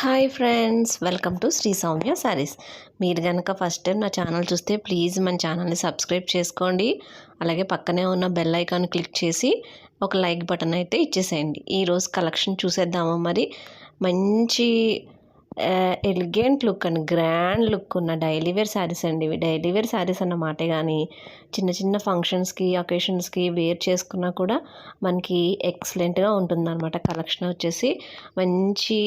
Hi friends welcome to Shri Soumya saris. మీరు కనుక first time నా ఛానల్ చూస్తే ప్లీజ్ మన ఛానల్ని సబ్స్క్రైబ్ చేసుకోండి. అలాగే పక్కనే ఉన్న బెల్ ఐకాన్ క్లిక్ చేసి ఒక లైక్ బటన్ అయితే ఇచ్చేసేయండి. ఈరోజు కలెక్షన్ చూసేద్దాము మరి? మంచి elegant look and grand look ఉన్న డైలీ వేర్ శారీస్ అండి ఇవి. డైలీ వేర్ శారీస్ అన్నమాట కానీ చిన్న చిన్న ఫంక్షన్స్కి అకేషన్స్కి వేర్ చేసుకున్నా కూడా మనకి ఎక్సలెంట్గా ఉంటుందన్నమాట కలెక్షన్ వచ్చేసి. మంచి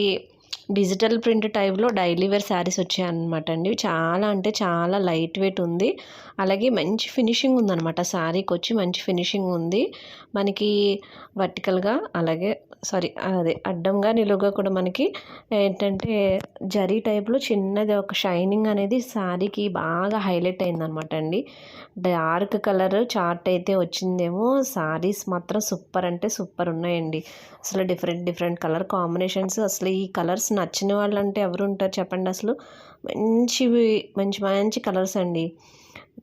డిజిటల్ ప్రింట్ టైప్లో డైలీ వేర్ శారీస్ వచ్చాయన్నమాట అండి. చాలా అంటే చాలా లైట్ వెయిట్ ఉంది. అలాగే మంచి ఫినిషింగ్ ఉందన్నమాట శారీకి వచ్చి మంచి ఫినిషింగ్ ఉంది. మనకి వర్టికల్గా అలాగే సారీ అదే అడ్డంగా నిలువుగా కూడా మనకి ఏంటంటే జరీ టైప్లో చిన్నది ఒక షైనింగ్ అనేది శారీకి బాగా హైలైట్ అయిందనమాట అండి. డార్క్ కలర్ చార్ట్ అయితే వచ్చిందేమో. శారీస్ మాత్రం సూపర్ అంటే సూపర్ ఉన్నాయండి. అసలు డిఫరెంట్ డిఫరెంట్ కలర్ కాంబినేషన్స్ అసలు ఈ కలర్స్ నచ్చిన వాళ్ళు అంటే ఎవరు ఉంటారు చెప్పండి అసలు? మంచివి మంచి మంచి కలర్స్ అండి.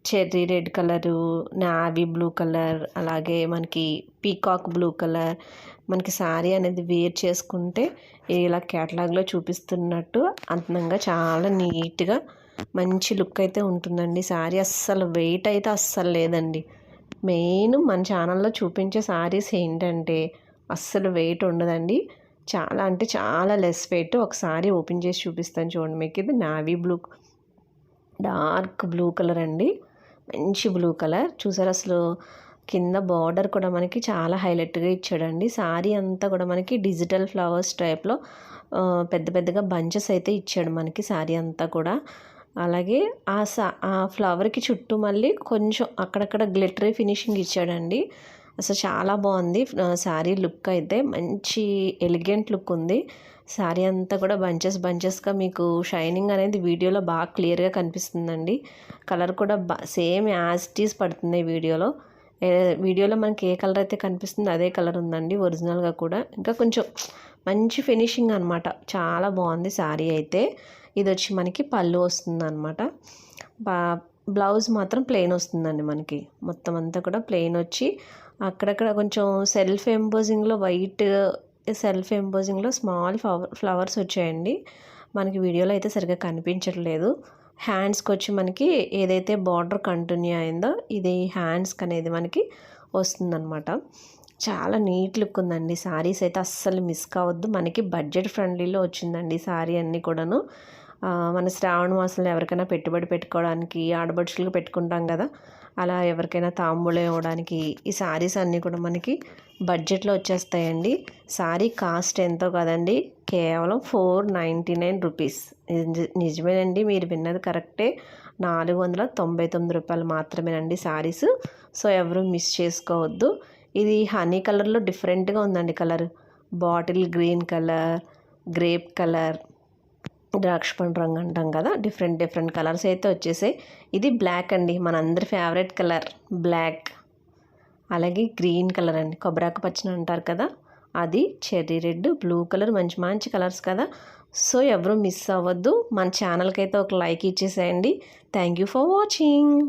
Cherry red colour navy blue colour అలాగే మనకి పీకాక్ బ్లూ కలర్. మనకి శారీ అనేది వేర్ చేసుకుంటే ఇలా కేటలాగ్లో చూపిస్తున్నట్టు అందంగా చాలా నీట్గా మంచి లుక్ అయితే ఉంటుందండి. శారీ అస్సలు వెయిట్ అయితే అస్సలు లేదండి. మెయిన్ మన ఛానల్లో చూపించే శారీస్ ఏంటంటే అస్సలు వెయిట్ ఉండదండి. చాలా అంటే చాలా లెస్ వెయిట్ ఒకసారి ఓపెన్ చేసి చూపిస్తాను చూడండి మీకు. ఇది navy blue dark blue colour అండి. మంచి బ్లూ కలర్ చూసారు అసలు? కింద బార్డర్ కూడా మనకి చాలా హైలైట్గా ఇచ్చాడండి. సారీ అంతా కూడా మనకి డిజిటల్ ఫ్లవర్స్ టైప్లో పెద్ద పెద్దగా బంచెస్ అయితే ఇచ్చాడు మనకి శారీ అంతా కూడా. అలాగే ఆ సా ఆ ఫ్లవర్కి చుట్టూ మళ్ళీ కొంచెం అక్కడక్కడ గ్లిటరీ ఫినిషింగ్ ఇచ్చాడండి. అసలు చాలా బాగుంది. శారీ లుక్ అయితే మంచి ఎలిగెంట్ లుక్ ఉంది. శారీ అంతా కూడా బంచెస్ బంచెస్గా మీకు షైనింగ్ అనేది వీడియోలో బాగా క్లియర్గా కనిపిస్తుందండి. కలర్ కూడా బా సేమ్ యాజ్టీస్ పడుతుంది వీడియోలో. వీడియోలో మనకి ఏ కలర్ అయితే కనిపిస్తుంది అదే కలర్ ఉందండి ఒరిజినల్గా కూడా. ఇంకా కొంచెం మంచి ఫినిషింగ్ అనమాట చాలా బాగుంది శారీ అయితే. ఇది వచ్చి మనకి పళ్ళు వస్తుంది అనమాట బ్లౌజ్ మాత్రం ప్లెయిన్ వస్తుందండి మనకి. మొత్తం అంతా కూడా ప్లెయిన్ వచ్చి అక్కడక్కడ కొంచెం సెల్ఫ్ ఎంపోజింగ్లో వైట్ సెల్ఫ్ ఎంపోజింగ్లో స్మాల్ ఫ్లవర్ ఫ్లవర్స్ వచ్చాయండి. మనకి వీడియోలో అయితే సరిగ్గా కనిపించట్లేదు. హ్యాండ్స్కి వచ్చి మనకి ఏదైతే బార్డర్ కంటిన్యూ అయిందో ఇది హ్యాండ్స్కి అనేది మనకి వస్తుందన్నమాట. చాలా నీట్ లుక్ ఉందండి. సారీస్ అయితే అస్సలు మిస్ కావద్దు. మనకి బడ్జెట్ ఫ్రెండ్లీలో వచ్చిందండి. సారీ అన్నీ కూడాను. మన శ్రావణ మాసంలో ఎవరికైనా పెట్టుబడి పెట్టుకోవడానికి ఆడబడుచులకు పెట్టుకుంటాం కదా. అలా ఎవరికైనా తాంబూలం ఇవ్వడానికి ఈ శారీస్ అన్నీ కూడా మనకి బడ్జెట్లో వచ్చేస్తాయండి. శారీ కాస్ట్ ఎంతో కదండి. కేవలం ఫోర్ నైంటీ నైన్ రూపీస్. నిజమేనండి. మీరు విన్నది కరెక్టే. నాలుగు వందల తొంభై తొమ్మిది రూపాయలు మాత్రమేనండి శారీస్ సో ఎవరు మిస్ చేసుకోవద్దు. ఇది హనీ కలర్లో డిఫరెంట్గా ఉందండి colour. Bottle green colour grape colour. ద్రాక్ష పండు రంగు అంటాం కదా? డిఫరెంట్ డిఫరెంట్ కలర్స్ అయితే వచ్చేసాయి. ఇది బ్లాక్ అండి. మనందరి ఫేవరెట్ కలర్ బ్లాక్ అలాగే గ్రీన్ కలర్ అండి. కొబ్బరాకు పచ్చని అంటారు కదా? అది చెర్రీ రెడ్ బ్లూ కలర్ మంచి మంచి కలర్స్ కదా? సో ఎవరు మిస్ అవ్వద్దు. మన ఛానల్కి అయితే ఒక లైక్ ఇచ్చేసేయండి. Thank you for watching